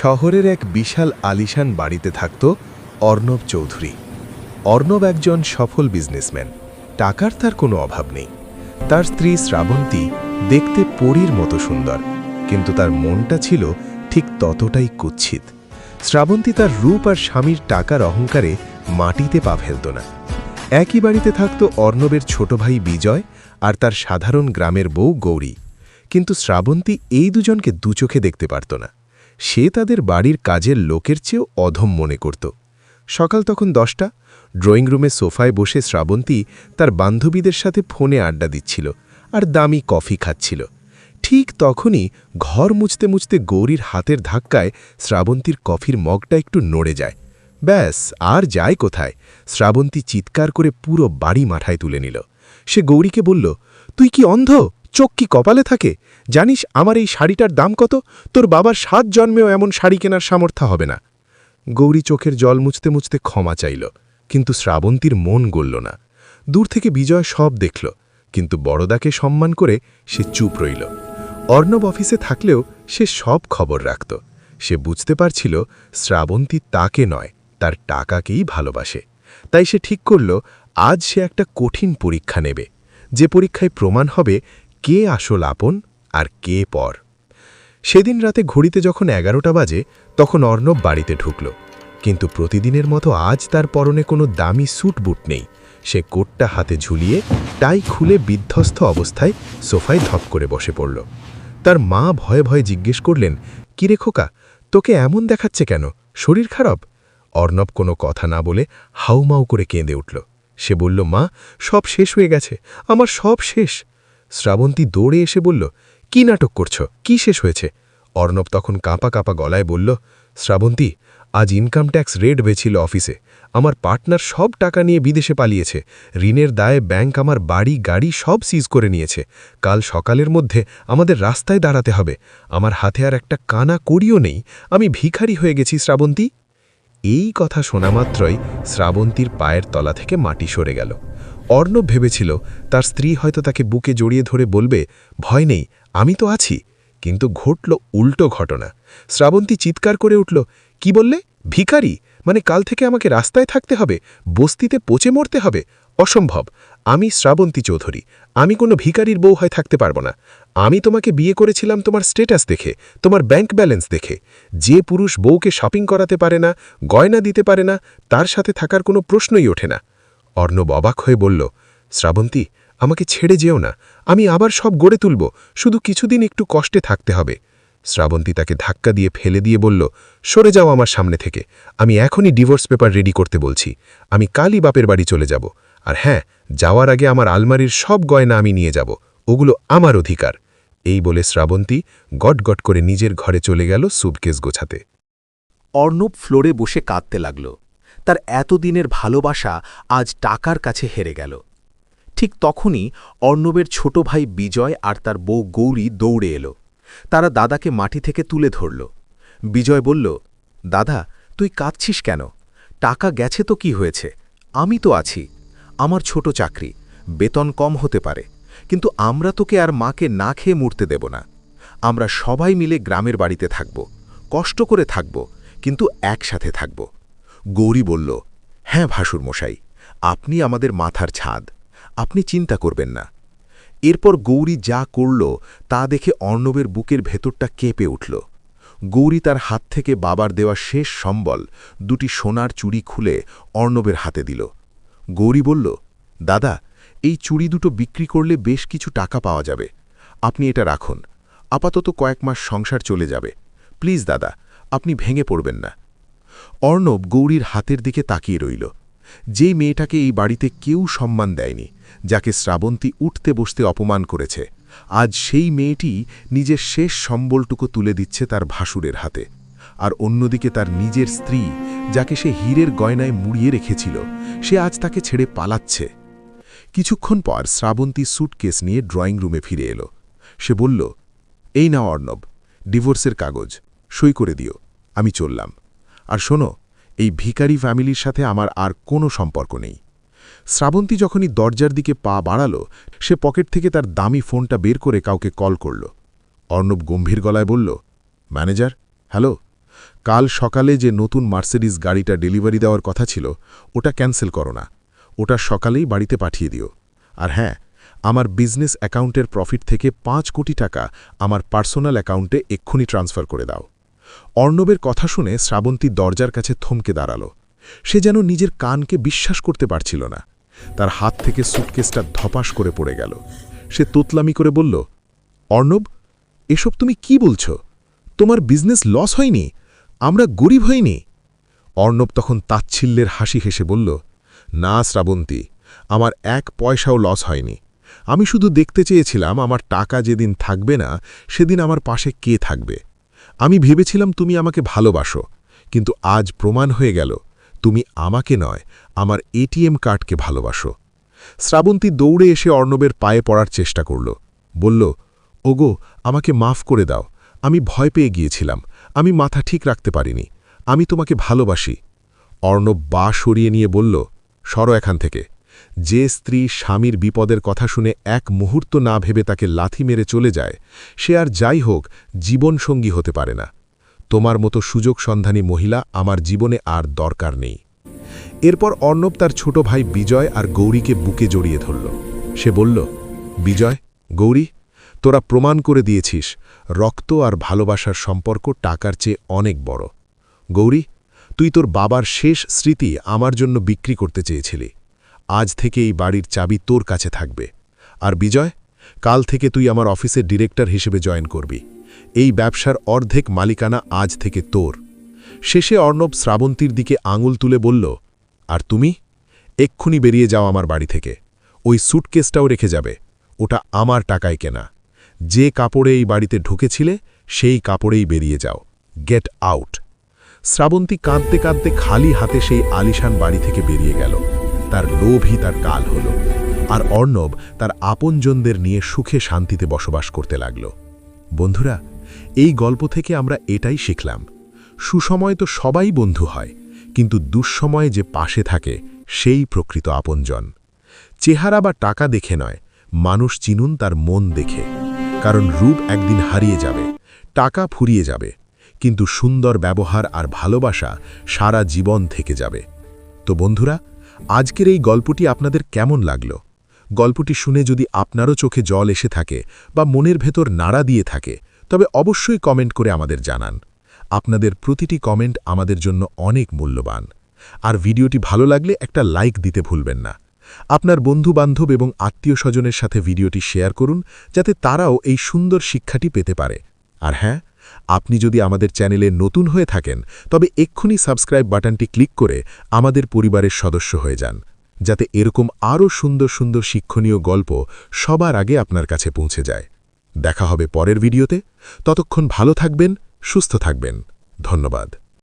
শহরের এক বিশাল আলিশান বাড়িতে থাকত অর্ণব চৌধুরী। অর্ণব একজন সফল বিজনেসম্যান। টাকার তার কোনো অভাব নেই। তার স্ত্রী শ্রাবন্তী দেখতে পরীর মতো সুন্দর, কিন্তু তার মনটা ছিল ঠিক ততটাই কুৎসিত শ্রাবন্তী তার রূপ আর স্বামীর টাকার অহংকারে মাটিতে পা ফেলত না। একই বাড়িতে থাকত অর্ণবের ছোট ভাই বিজয় আর তার সাধারণ গ্রামের বউ গৌরী। কিন্তু শ্রাবন্তী এই দুজনকে দুচোখে দেখতে পারত না। সে তাদের বাড়ির কাজের লোকের চেয়েও অধম মনে করত। সকাল তখন দশটা, ড্রয়িং রুমে সোফায় বসে শ্রাবন্তী তার বান্ধবীদের সাথে ফোনে আড্ডা দিচ্ছিল আর দামি কফি খাচ্ছিল। ঠিক তখনই ঘর মুছতে মুছতে গৌরীর হাতের ধাক্কায় শ্রাবন্তীর কফির মগটা একটু নড়ে যায়। ব্যাস, আর যায় কোথায়? শ্রাবন্তী চিৎকার করে পুরো বাড়ি মাথায় তুলে নিল। সে গৌরীকে বলল, তুই কি অন্ধ? চোখ কি কপালে থাকে? জানিস আমার এই শাড়িটার দাম কত? তোর বাবার সাত জন্মেও এমন শাড়ি কেনার সামর্থ্য হবে না। গৌরী চোখের জল মুছতে মুছতে ক্ষমা চাইল, কিন্তু শ্রাবন্তীর মন গলল না। দূর থেকে বিজয় সব দেখল, কিন্তু বড়দাকে সম্মান করে সে চুপ রইল। অর্ণব অফিসে থাকলেও সে সব খবর রাখত। সে বুঝতে পারছিল শ্রাবন্তী তাকে নয়, তার টাকাকেই ভালোবাসে। তাই সে ঠিক করল, আজ সে একটা কঠিন পরীক্ষা নেবে। যে পরীক্ষায় প্রমাণ হবে কে আসল আপন আর কে পর। সেদিন রাতে ঘড়িতে যখন এগারোটা বাজে, তখন অর্ণব বাড়িতে ঢুকল। কিন্তু প্রতিদিনের মতো আজ তার পরনে কোনো দামি স্যুট বুট নেই। সে কোটটা হাতে ঝুলিয়ে টাই খুলে বিধ্বস্ত অবস্থায় সোফায় ধপ করে বসে পড়ল। তার মা ভয়ে ভয়ে জিজ্ঞেস করলেন, কিরে খোকা, তোকে এমন দেখাচ্ছে কেন? শরীর খারাপ? অর্ণব কোনো কথা না বলে হাউমাউ করে কেঁদে উঠল। সে বলল, মা, সব শেষ হয়ে গেছে। আমার সব শেষ। শ্রাবন্তী দৌড়ে এসে বলল, কি নাটক করছ? কি শেষ হয়েছে? অর্ণব তখন কাঁপা কাঁপা গলায় বলল, শ্রাবন্তী, আজ ইনকাম ট্যাক্স রেড হয়েছিল অফিসে আমার পার্টনার সব টাকা নিয়ে বিদেশে পালিয়েছে। ঋণের দায়ে ব্যাংক আমার বাড়ি, গাড়ি সব সিজ করে নিয়েছে। কাল সকালের মধ্যে আমাদের রাস্তায় দাঁড়াতে হবে। আমার হাতে আর একটা কানা করিও নেই। আমি ভিখারি হয়ে গেছি, শ্রাবন্তী। এই কথা শোনা মাত্রই শ্রাবন্তীর পায়ের তলা থেকে মাটি সরে গেল। অর্ণব ভেবেছিল, তার স্ত্রী হয়তো তাকে বুকে জড়িয়ে ধরে বলবে, ভয় নেই, আমি তো আছি। কিন্তু ঘটল উল্টো ঘটনা। শ্রাবন্তী চিৎকার করে উঠল, কি বললে? ভিখারি? মানে কাল থেকে আমাকে রাস্তায় থাকতে হবে, বস্তিতে পচে মরতে হবে? অসম্ভব। আমি শ্রাবন্তী চৌধুরী, আমি কোনো ভিখারির বউ হয় থাকতে পারব না। আমি তোমাকে বিয়ে করেছিলাম তোমার স্টেটাস দেখে, তোমার ব্যাংক ব্যালেন্স দেখে। যে পুরুষ বউকে শপিং করাতে পারে না, গয়না দিতে পারে না, তার সাথে থাকার কোনো প্রশ্নই ওঠে না। অর্ণব অবাক হয়ে বলল, শ্রাবন্তী, আমাকে ছেড়ে যেও না। আমি আবার সব গড়ে তুলব। শুধু কিছুদিন একটু কষ্টে থাকতে হবে। শ্রাবন্তী তাকে ধাক্কা দিয়ে ফেলে দিয়ে বলল, সরে যাও আমার সামনে থেকে। আমি এখনই ডিভোর্স পেপার রেডি করতে বলছি। আমি কালই বাপের বাড়ি চলে যাব। আর হ্যাঁ যাওয়ার আগে আমার আলমারির সব গয়না আমি নিয়ে যাব। ওগুলো আমার অধিকার। এই বলে শ্রাবন্তী গট গট করে নিজের ঘরে চলে গেল সুবকেস গোছাতে। অর্ণব ফ্লোরে বসে কাঁদতে লাগল। তার এতদিনের ভালোবাসা আজ টাকার কাছে হেরে গেল। ঠিক তখনই অর্ণবের ছোট ভাই বিজয় আর তার বউ গৌরী দৌড়ে এলো। তারা দাদাকে মাটি থেকে তুলে ধরল। বিজয় বলল, দাদা, তুই কাঁদছিস কেন? টাকা গেছে তো কি হয়েছে? আমি তো আছি। আমার ছোট চাকরি, বেতন কম হতে পারে। কিন্তু আমরা তোকে আর মাকে না খেয়ে মরতে দেব না। আমরা সবাই মিলে গ্রামের বাড়িতে থাকব। কষ্ট করে থাকব, কিন্তু একসাথে থাকব। গৌরী বলল হ্যাঁ ভাসুর মশাই আপনি আমাদের মাথার ছাদ, আপনি চিন্তা করবেন না। এরপর গৌরী যা করল তা দেখে অর্ণবের বুকের ভেতরটা কেঁপে উঠল। গৌরী তার হাত থেকে বাবার দেওয়া শেষ সম্বল দুটি সোনার চুড়ি খুলে অর্ণবের হাতে দিল। গৌরী বলল, দাদা, এই চুড়ি দুটো বিক্রি করলে বেশ কিছু টাকা পাওয়া যাবে। আপনি এটা রাখুন। আপাতত কয়েক মাস সংসার চলে যাবে। প্লিজ দাদা, আপনি ভেঙে পড়বেন না। অর্ণব গৌরীর হাতের দিকে তাকিয়ে রইল। যে মেয়েটাকে এই বাড়িতে কেউ সম্মান দেয়নি, যাকে শ্রাবন্তী উঠতে বসতে অপমান করেছে, আজ সেই মেয়েটি নিজের শেষ সম্বলটুকু তুলে দিচ্ছে তার ভাসুরের হাতে। আর অন্যদিকে তার নিজের স্ত্রী, যাকে সে হীরের গয়নায় মুড়িয়ে রেখেছিল, সে আজ তাকে ছেড়ে পালাচ্ছে। কিছুক্ষণ পর শ্রাবন্তী স্যুটকেস নিয়ে ড্রয়িং রুমে ফিরে এলো। সে বলল, এই না অর্ণব, ডিভোর্সের কাগজ, সই করে দিও, আমি চললাম। আর শোনো, এই ভিকারি ফ্যামিলির সাথে আমার আর কোনো সম্পর্ক নেই। শ্রাবন্তী যখনই দরজার দিকে পা বাড়াল, সে পকেট থেকে তার দামি ফোনটা বের করে কাউকে কল করল। অর্ণব গম্ভীর গলায় বলল, ম্যানেজার, হ্যালো, কাল সকালে যে নতুন মার্সিডিস গাড়িটা ডেলিভারি দেওয়ার কথা ছিল, ওটা ক্যান্সেল করো না। ওটা সকালেই বাড়িতে পাঠিয়ে দিও। আর হ্যাঁ আমার বিজনেস অ্যাকাউন্টের প্রফিট থেকে পাঁচ কোটি টাকা আমার পার্সোনাল অ্যাকাউন্টে এক্ষুনি ট্রান্সফার করে দাও। অর্ণবের কথা শুনে শ্রাবন্তী দরজার কাছে থমকে দাঁড়াল। সে যেন নিজের কানকে বিশ্বাস করতে পারছিল না। তার হাত থেকে সুটকেসটা ধপাস করে পড়ে গেল। সে তোতলামি করে বলল, অর্ণব, এসব তুমি কি বলছ? তোমার বিজনেস লস হয়নি? আমরা গরিব হইনি? অর্ণব তখন তাচ্ছিল্যের হাসি হেসে বলল, না শ্রাবন্তী, আমার এক পয়সাও লস হয়নি। আমি শুধু দেখতে চেয়েছিলাম আমার টাকা যেদিন থাকবে না, সেদিন আমার পাশে কে থাকবে। আমি ভেবেছিলাম তুমি আমাকে ভালোবাসো, কিন্তু আজ প্রমাণ হয়ে গেল, তুমি আমাকে নয়, আমার এটিএম কার্ডকে ভালোবাসো। শ্রাবন্তী দৌড়ে এসে অর্ণবের পায়ে পড়ার চেষ্টা করল। বলল, ওগো, আমাকে মাফ করে দাও, আমি ভয় পেয়ে গিয়েছিলাম, আমি মাথা ঠিক রাখতে পারিনি, আমি তোমাকে ভালোবাসি। অর্ণব বা সরিয়ে নিয়ে বলল, সরো এখান থেকে। যে স্ত্রী স্বামীর বিপদের কথা শুনে এক মুহূর্ত না ভেবে তাকে লাথি মেরে চলে যায়, সে আর যাই হোক, জীবনসঙ্গী হতে পারে না। তোমার মতো সুযোগ সন্ধানী মহিলা আমার জীবনে আর দরকার নেই। এরপর অর্ণব তার ছোট ভাই বিজয় আর গৌরীকে বুকে জড়িয়ে ধরল। সে বলল, বিজয়, গৌরী, তোরা প্রমাণ করে দিয়েছিস, রক্ত আর ভালোবাসার সম্পর্ক টাকার চেয়ে অনেক বড়। গৌরী, তুই তোর বাবার শেষ স্মৃতি আমার জন্য বিক্রি করতে চেয়েছিলি। আজ থেকে এই বাড়ির চাবি তোর কাছে থাকবে। আর বিজয়, কাল থেকে তুই আমার অফিসের ডিরেক্টর হিসেবে জয়েন করবি। এই ব্যবসার অর্ধেক মালিকানা আজ থেকে তোর। শেষে অর্ণব শ্রাবন্তীর দিকে আঙুল তুলে বলল, আর তুমি? এক্ষুনি বেরিয়ে যাও আমার বাড়ি থেকে। ওই স্যুটকেসটাও রেখে যাবে। ওটা আমার টাকায় কেনা। যে কাপড়ে এই বাড়িতে ঢুকেছিলে, সেই কাপড়েই বেরিয়ে যাও। Get out. শ্রাবন্তী কাঁদতে কাঁদতে খালি হাতে সেই আলিশান বাড়ি থেকে বেরিয়ে গেল। তার লোভই তার কাল হল। আর অর্ণব তার আপনজনদের নিয়ে সুখে শান্তিতে বসবাস করতে লাগল। বন্ধুরা, এই গল্প থেকে আমরা এটাই শিখলাম। সুসময় তো সবাই বন্ধু হয়, কিন্তু দুঃসময়ে যে পাশে থাকে সেই প্রকৃত আপনজন। চেহারা বা টাকা দেখে নয়, মানুষ চিনুন তার মন দেখে। কারণ রূপ একদিন হারিয়ে যাবে, টাকা ফুরিয়ে যাবে, কিন্তু সুন্দর ব্যবহার আর ভালোবাসা সারা জীবন থেকে যাবে। তো বন্ধুরা আজকের এই গল্পটি আপনাদের কেমন লাগল? গল্পটি শুনে যদি আপনারও চোখে জল এসে থাকে বা মনের ভেতর নাড়া দিয়ে থাকে, তবে অবশ্যই কমেন্ট করে আমাদের জানান। আপনাদের প্রতিটি কমেন্ট আমাদের জন্য অনেক মূল্যবান। আর ভিডিওটি ভালো লাগলে একটা লাইক দিতে ভুলবেন না। আপনার বন্ধু-বান্ধব এবং আত্মীয় স্বজনের সাথে ভিডিওটি শেয়ার করুন, যাতে তারাও এই সুন্দর শিক্ষাটি পেতে পারে। আর হ্যাঁ আপনি যদি আমাদের চ্যানেলে নতুন হয়ে থাকেন, তবে এক্ষুনি সাবস্ক্রাইব বাটনটি ক্লিক করে আমাদের পরিবারের সদস্য হয়ে যান, যাতে এরকম আরও সুন্দর সুন্দর শিক্ষণীয় গল্প সবার আগে আপনার কাছে পৌঁছে যায়। দেখা হবে পরের ভিডিওতে। ততক্ষণ ভালো থাকবেন, সুস্থ থাকবেন। ধন্যবাদ।